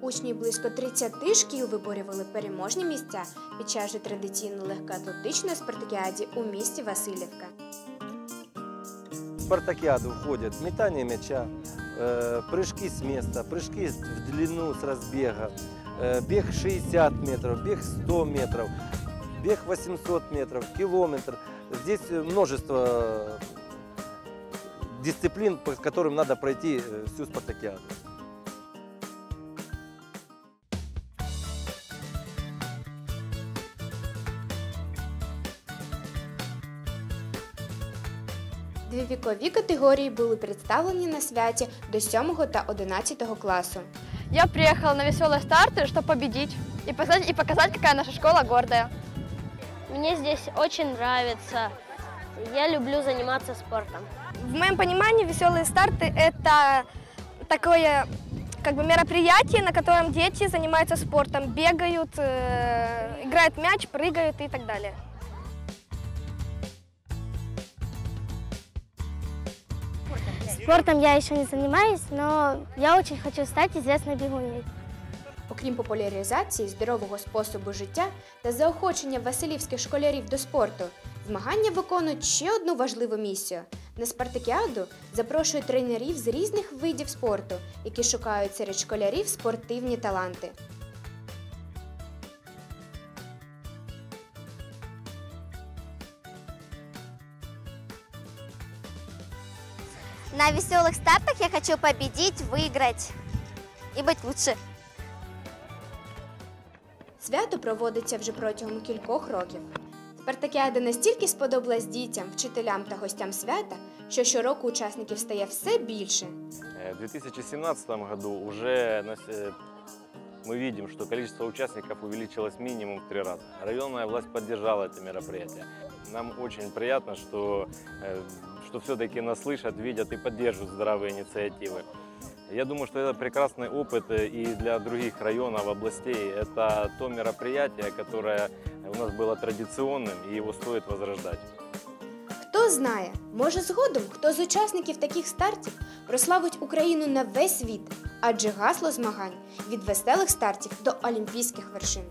Учні близько 30 шкіл виборювали переможні місця під час же традиційної легкоатлетичної спартакіаді у місті Васильівка. В спартакиаду входят метание мяча, э, прыжки с места, прыжки в длину с разбега, э, бег 60 метров, бег 100 метров, бег 800 метров, километр. Здесь э, множество дисциплин, по которым надо пройти э, всю спартакиаду. Дві вікові категорії були представлені на святі до 7 та 11 класу. Я приехала на веселые старты, чтобы победить и показать, и показать, какая наша школа гордая. Мне здесь очень нравится. Я люблю заниматься спортом. В моем понимании веселые старты – это такое как бы мероприятие, на котором дети занимаются спортом, бегают, э, играют в мяч, прыгают и так далее. Спортом я еще не занимаюсь, но я очень хочу стать известной бегуньей. Окрім популяризації здорового способу життя та заохочення василівських школярів до спорту, змагання виконують ще одну важливу місію. На спартакіаду запрошують тренерів з різних видів спорту, які шукають серед школярів спортивні таланти. На веселых стартах я хочу победить, выиграть и быть лучше. Свято проводиться вже протягом кількох років. Спартакіада настільки сподобалась дітям, вчителям та гостям свята, що щороку учасників стає все більше. Э, В 2017 году уже на с- э, мы видим, что количество участников увеличилось минимум в три раза. Районная власть поддержала это мероприятие. Нам очень приятно, что, э, что все-таки нас слышат, видят и поддерживают здравые инициативы. Я думаю, что это прекрасный опыт э, и для других районов, областей. Это то мероприятие, которое у нас было традиционным, и его стоит возрождать. Хто знає, може згодом хто з учасників таких стартів прославить Україну на весь світ, адже гасло змагань від веселих стартів до олімпійських вершин.